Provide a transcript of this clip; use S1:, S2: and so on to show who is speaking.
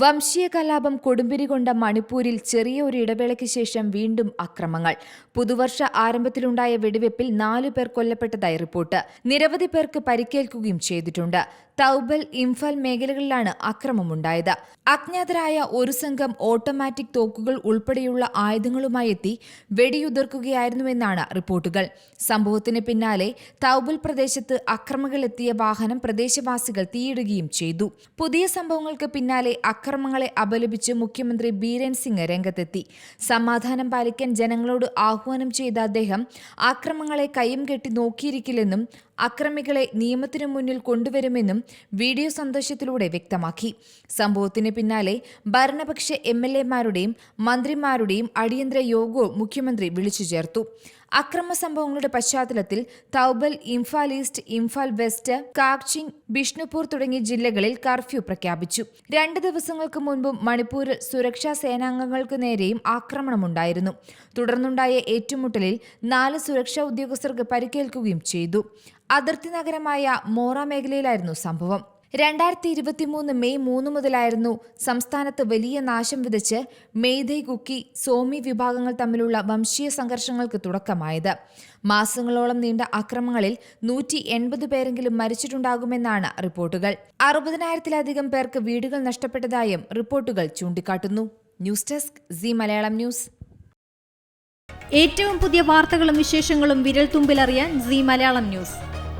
S1: വംശീയ കലാപം കൊടുമ്പിരി കൊണ്ട മണിപ്പൂരിൽ ചെറിയ ഒരു ഇടവേളയ്ക്ക് ശേഷം വീണ്ടും അക്രമങ്ങൾ. പുതുവർഷ ആരംഭത്തിലുണ്ടായ വെടിവെപ്പിൽ നാലു പേർ കൊല്ലപ്പെട്ടതായി റിപ്പോർട്ട്. നിരവധി പേർക്ക് പരിക്കേൽക്കുകയും ചെയ്തിട്ടുണ്ട്. തൗബൽ ഇംഫാൽ മേഖലകളിലാണ് അക്രമമുണ്ടായത്. അജ്ഞാതരായ ഒരു സംഘം ഓട്ടോമാറ്റിക് തോക്കുകൾ ഉൾപ്പെടെയുള്ള ആയുധങ്ങളുമായി എത്തി വെടിയുതിർക്കുകയായിരുന്നുവെന്നാണ് റിപ്പോർട്ടുകൾ. സംഭവത്തിന് പിന്നാലെ തൗബൽ പ്രദേശത്ത് അക്രമികൾ എത്തിയ വാഹനം പ്രദേശവാസികൾ തീയിടുകയും ചെയ്തു. പുതിയ സംഭവങ്ങൾക്ക് പിന്നാലെ അക്രമങ്ങളെ അപലപിച്ച് മുഖ്യമന്ത്രി ബീരൻ സിംഗ് രംഗത്തെത്തി. സമാധാനം പാലിക്കാൻ ജനങ്ങളോട് ആഹ്വാനം ചെയ്ത അദ്ദേഹം അക്രമങ്ങളെ കയ്യും കെട്ടി നോക്കിയിരിക്കില്ലെന്നും അക്രമികളെ നിയമത്തിനു മുന്നിൽ കൊണ്ടുവരുമെന്നും വീഡിയോ സന്ദേശത്തിലൂടെ വ്യക്തമാക്കി. സംഭവത്തിന് പിന്നാലെ ഭരണപക്ഷ എം എൽ എമാരുടെയും മന്ത്രിമാരുടെയും അടിയന്തര യോഗവും മുഖ്യമന്ത്രി വിളിച്ചു ചേർത്തു. അക്രമ സംഭവങ്ങളുടെ പശ്ചാത്തലത്തിൽ തൗബൽ ഇംഫാൽ ഈസ്റ്റ് ഇംഫാൽ വെസ്റ്റ് കാക്ചിങ് ബിഷ്ണുപൂർ തുടങ്ങിയ ജില്ലകളിൽ കർഫ്യൂ പ്രഖ്യാപിച്ചു. രണ്ട് ദിവസങ്ങൾക്ക് മുൻപും മണിപ്പൂരിൽ സുരക്ഷാ സേനാംഗങ്ങൾക്ക് നേരെയും ആക്രമണമുണ്ടായിരുന്നു. തുടർന്നുണ്ടായ ഏറ്റുമുട്ടലിൽ നാല് സുരക്ഷാ ഉദ്യോഗസ്ഥർക്ക് പരിക്കേൽക്കുകയും ചെയ്തു. അതിർത്തി നഗരമായ മോറ മേഖലയിലായിരുന്നു സംഭവം. രണ്ടായിരത്തി ഇരുപത്തിമൂന്ന് മെയ് മൂന്ന് മുതലായിരുന്നു സംസ്ഥാനത്ത് വലിയ നാശം വിതച്ച് മെയ്തൈ കുക്കി സോമി വിഭാഗങ്ങൾ തമ്മിലുള്ള വംശീയ സംഘർഷങ്ങൾക്ക് തുടക്കമായത്. മാസങ്ങളോളം നീണ്ട അക്രമങ്ങളിൽ നൂറ്റി എൺപത് പേരെങ്കിലും മരിച്ചിട്ടുണ്ടാകുമെന്നാണ് റിപ്പോർട്ടുകൾ. അറുപതിനായിരത്തിലധികം പേർക്ക് വീടുകൾ നഷ്ടപ്പെട്ടതായും റിപ്പോർട്ടുകൾ ചൂണ്ടിക്കാട്ടുന്നു. News desk C Malayalam news.
S2: ഏറ്റവും പുതിയ വാർത്തകളും വിശേഷങ്ങളും വിരൽ തുമ്പിലറിയാൻ സി മലയാളം ന്യൂസ്.